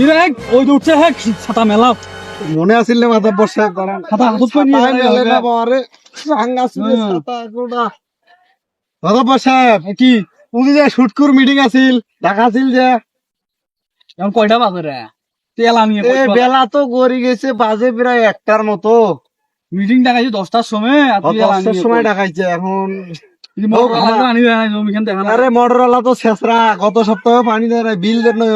কি রে ওই যে উঠছে হ্যাঁ ছাতা মেলাও। মনে আছিল না মাথা বর্ষা করান ছাতা হাতত করে নিয়ে ছাতাই যাবে। মেলে না বাবারে ভাঙ্গা চুলে ছাতা কোনা দাদা বর্ষা কি? উনি যে শুটকুর মিটিং আছিল ঢাকা আছিল যে। এখন কয়টা বাজে তেল বেলা তো গড়ি গেছে বাজে প্রায় একটার মতো। মিটিং ডাকাইছি দশটার সময় আর দশটার সময় ডাকাইছে এখন আরে মোটরওয়ালা তো শেষরা গত সপ্তাহে পানি দেয় বিল দেন নয়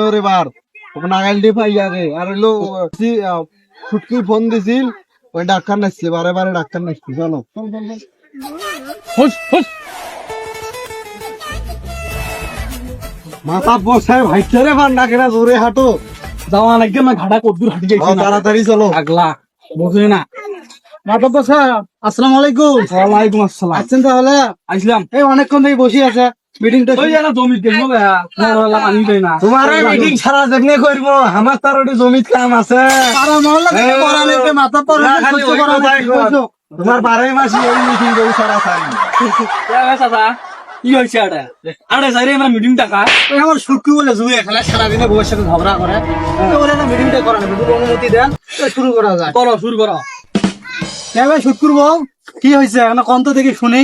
ওরে বার ওকে নাগাল দিয়ে পাই আগে। আর হইল ফুটকি ফোন দিছিল ওই ডাক্তার নাচছে বারে বারে ডাক্তার নাচছে চলো মাথা বসায় ভাইছে রে বার কেনা জোরে হাঁটো। যাওয়া লাগবে না ঘাটা কদ্দুর হাঁটি না। তাড়াতাড়ি চলো। আগলা বুঝলি না? মাথা বসা আসসালামু আলাইকুম। ওয়ালাইকুম আসসালাম। আছেন তাহলে? আসলাম এই অনেকক্ষণ থেকে বসে আছে। মিটিংটা ওই জানা জমি দেখব মোরলা পানি দেয় না। তোমার মিটিং সারা দেখনে করব আমার তার ওটি জমিত কাম আছে। সারা মহল্লা থেকে মাথা তোমার মাসি এই মিটিং করি সারা সারি। কি হয়েছে আরে? আরে যাই রে মিটিং টাকা ওই আমার সুটকি বলে জুয়ে খেলা সারাদিনে বউয়ের সাথে ঝগড়া করে। তো না মিটিংটা করা নেবে যদি অনুমতি দেন শুরু করা যায়। করো শুরু করো। হ্যাঁ ভাই শুট করব কি হয়েছে? এখন কন্ত থেকে শুনি।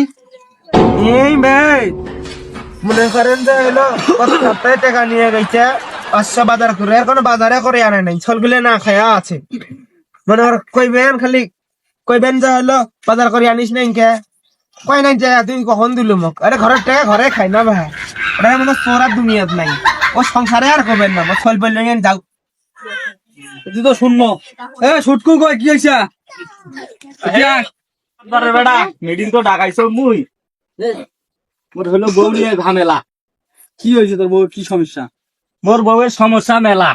এই ভাই মনে করেন যে হলো সপ্তাহে টাকা নিয়ে গেছে, পাঁচশো বাজার করে। আর কোনো বাজারে করে আনে নাই, ছলগুলো না খায়া আছে। মনে কর, কইবেন খালি, কইবেন যে হলো বাজার করে আনিস নাই কে? কই নাই যে তুমি কখন দিল মোক? আরে ঘরের টাকা ঘরে খাই না ভাই। এটা মনে চোরার দুনিয়াত নাই। ও সংসারে আর কবেন না ছল বললেন যাও। তুই তো শুননো এ শুটকু কই, কি হইছে? বেটা মিটিং তো ডাকাইছো মুই। মোর হলো বউ নিয়ে ঝামেলা। কি হয়েছে তোর বউ? কি সমস্যা? মোর বউয়ের সমস্যা মেলা।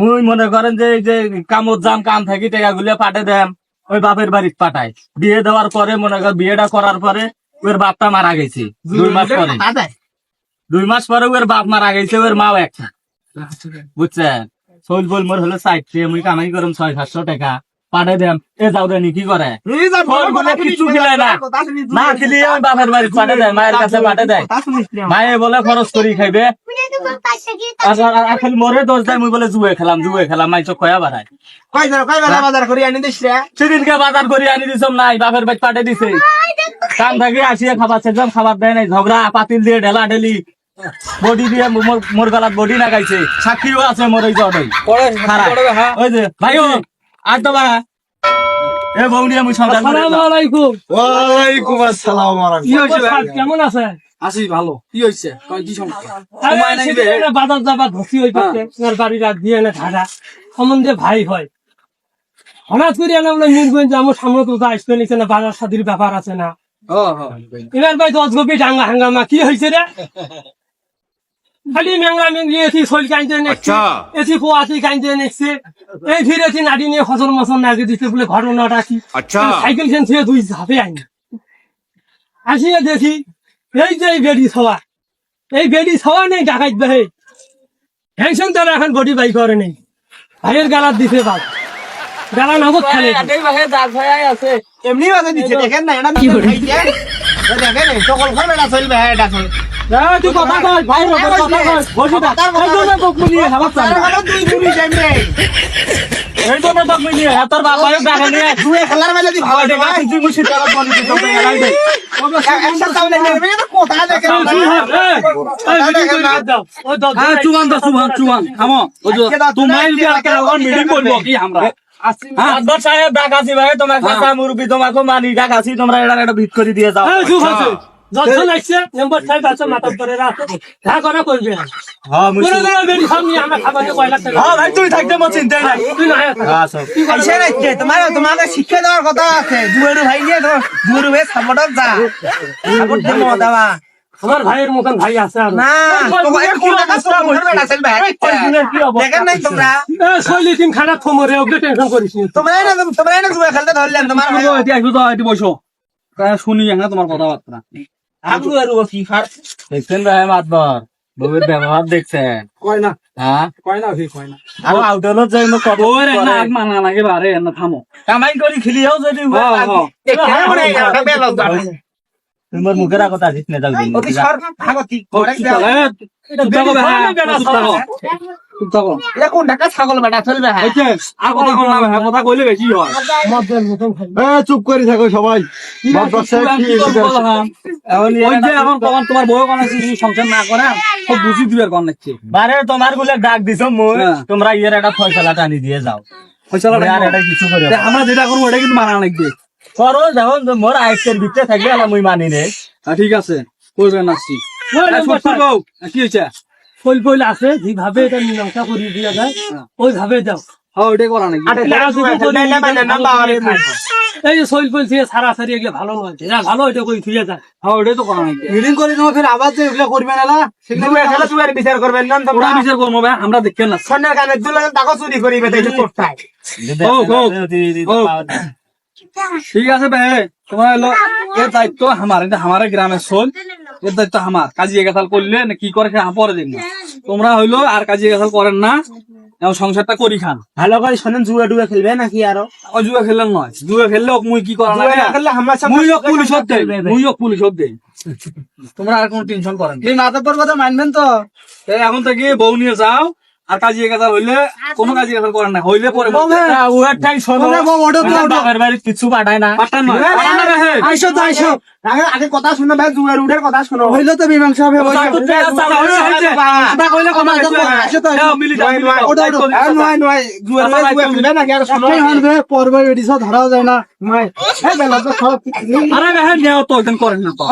মুই মনে করেন যে যে কামত যাম কাম থাকি টাকা গুলো পাঠে দেন ওই বাপের বাড়িতে পাঠায় বিয়ে দেওয়ার পরে মনে কর বিয়েটা করার পরে ওর বাপটা মারা গেছে। দুই মাস পরে। দুই মাস পরে ওর বাপ মারা গেছে ওর মাও একটা। বুঝছেন? চল বল মোর হলো সাইডে মুই কামাই করম ছয় সাতশো টাকা। পাঠে দেম এ যাও দেনি কি করে? কিচ্ছু খিলায় না। না খিলিয়ে ওই বাপের বাড়িতে পাঠে দেয় মায়ের কাছে পাঠে দেয়। মায়ে বলে খরচ করি খাইবে। আর আর- আর খালি মরে দোষ দেয় মুই বলে জুয়ে খেলাম জুয়ে খেলাম মাই কয়া বাড়ায়। বাজার করে আনি দিস সেদিনকে বাজার করে আনি দিছম নাই বাপের বাড়ি পাঠে দিছে। কাম থাকি আসিয়া খাবার দেয় নাই ঝগড়া পাতিল দিয়ে ঢেলা ঢেলি বডি দিয়ে মোর- মোর গলাত বডি লাগাইছে সাক্ষীও আছে মোর এই ওই যে ভাই ও আর তো বা এ বৌনি আমি সন্ধান আসসালামু আলাইকুম। ওয়ালাইকুম আসসালাম কি হয়েছে কেমন আছে? আছি ভালো। কি হয়েছে? কি সমস্যা? সময় নাই রে। বাজার যাবার ধসি হয়ে পড়ছে। তোমার বাড়ি রাত দিয়ে ধারা সম্বন্ধে ভাই হয়। হঠাৎ করে এনে বলে মিরগঞ্জ আমার সামনে তো আসতে না বাজার সাদির ব্যাপার আছে না। এবার ভাই দশ গপি ডাঙ্গা হাঙ্গামা কি হয়েছে রে? খালি মেঙ্গা মেঙ্গি এসি শৈল কাইতে নেছে এসি পোয়াতি কাইতে নেছে এই ফিরে এসি নাড়ি নিয়ে ফসল মসল নাগে দিতে বলে ঘটনাটা কি সাইকেল খেন থেকে দুই ঝাপে আইনি। আসিয়ে দেখি এই যে এই বেডি সবা এই বেডি সবা নেই ডাকাইত বাহে। হ্যাংশন তারা এখন বডি বাই করে নেই। ভাইয়ের গালাত দিছে বাপ গালা নগদ খেলে। আছে। এমনি বাজে দিচ্ছে দেখেন না এটা কি দেখেন সকল ঘর বেড়া চলবে হ্যাঁ এটা তুই কথা কয় ভাই রে কথা কয় বসে থাক। এই জন্য এই নিয়ে তোর বাবা নিয়ে খেলার বেলা ভালো তুই মুছি বলি এলাই দে হ্যাঁ চুয়ান দা চুয়ান চুয়ান থামো। ওই যে তোমার দিয়ে একটা মিটিং করব কি আমরা? হ্যাঁ? আদর সাহেব ডাকাছি ভাই তোমার কাকা মুরবি তোমাকে মানি ডাকাছি তোমরা এটা ভিত করে দিয়ে যাও। যখন আসছে নম্বর ফাইভ আছে মাথা ধরে যা করা করবে হ্যাঁ করে দেবে বেরি সামনে আমরা খাবারে কয়লা টাকা হ্যাঁ ভাই তুই থাকতে মো চিন্তা নাই। তুই না আয় আইসা রাখতে তোমার তোমাকে শিক্ষা দেওয়ার কথা আছে। জুয়েরু ভাই নিয়ে তো জুয়েরু ভাই সাপোর্ট যা। সাপোর্ট দেবো দেওয়া আমার ভাইয়ের মতন ভাই আছে আর। না দেখেন নাই তোমরা? শৈলী তিন খারাপ থমরে ওকে টেনশন করিস তোমরা না তোমরা না জুয়া খেলতে ধরলেন তোমার ভাই। এটি আসব তো এটি বসো। তাই শুনি না তোমার কথাবার্তা। আবু আর ও কি ফার দেখছেন ভাই মাতবর বউয়ের ব্যবহার দেখছেন? কয় না? হ্যাঁ? কয় না ভি কয় না? আর আউটডোর যাই মো কত ওর না মানা লাগে বারে না থামো। কামাই করি খেলিও যদি হ্যাঁ, হ্যাঁ। বেল তোমার মুখের কথা দিস না যাও অতি সর ভাগতি কোন ছাগল বেটা চলবে হ্যাঁ। আর কথা কল না ভাই কথা কইলে বেশি হয়। মদের মতন খাই এ চুপ করে থাকো সবাই। বদমাশ সাহেব, কি হয়েছে? ওই যে এখন তোমার তোমার বউ কোন আছে সংসার না করে সব বুঝি দিবে কোন বারে তোমারগুলো ডাক দিছ মই হ্যাঁ। তোমরা ইয়ের একটা ফয়সালা টানি দিয়ে যাও। ফয়সালা আমি আর এটা কিছু করে আমরা যেটা করব ওটা কিন্তু মানা লাগবে। করো যখন তো মোর আয়ত্তের ভিতরে থাকলে আমার রে ঠিক আছে করবেন আসছি কি হয়েছে? ফল ফল আছে যেভাবে এটা মীমাংসা করে দিয়া যায় ওইভাবে নাকি? এই যে সইল ফল থেকে সারা সারি এগুলো ভালো নয় এরা ভালো এটা কই থুয়ে যায় হ্যাঁ ওইটাই তো করা নাকি? মিটিং করে তোমার ফের আবার যে এগুলো করবে না না বিচার করবেন না ওরা বিচার করব ভাই আমরা দেখেন না সন্ন্যার কানে দুলা টাকা চুরি করিবে তাই করতাই। ঠিক আছে ভাই তোমার এর দায়িত্ব আমার আমার গ্রামের সোল এর দায়িত্ব আমার। গেছাল করলে না কি করে সেটা পরে তোমরা হইল আর গেছাল করেন না এখন সংসারটা করি খান। ভালো করে শোনেন জুয়া ডুয়া খেলবে নাকি আরও? ওই জুয়া খেললেন নয়। জুয়া খেললে ওক মুই কি করা আমরা পুলিশ পুলিশ তোমরা আর কোনো টেনশন করেন না। এই মাতাব্বর কথা মানবেন তো? এখন থেকে বউ নিয়ে যাও আর কাজী এগাতাল হইলে কোনো কাজী এগাতাল করেন না হইলে পরে উয়ার ঠাই শোনো। ওরে বাবা, ওটা তো- ওটা- বাপের বাড়ি কিছু পাঠায় না। পাঠান না। হে। আইসো তো আইসো। আগে কথা শুনো ভাই জুয়ার উঠের কথা শুনো। হইল তো মীমাংসা হবে হয়ে গেছে। কথা কইলে কথা আচ্ছা, কইলে আচ্ছা, আচ্ছা, হ্যাঁ, মিলি যাও, মিলি যাও। ওটা, ওটা। দায়িত্ব দিতে নয় নয় জুয়ার আমার জুয়া দায়িত্ব খেলবে নাকি আরও শোনো একটাই হানবে পর্বে এডিসা ধরাও যায় না। নয়। এই বেলা তো আরে হ্যাঁ নেও তো করেন না তো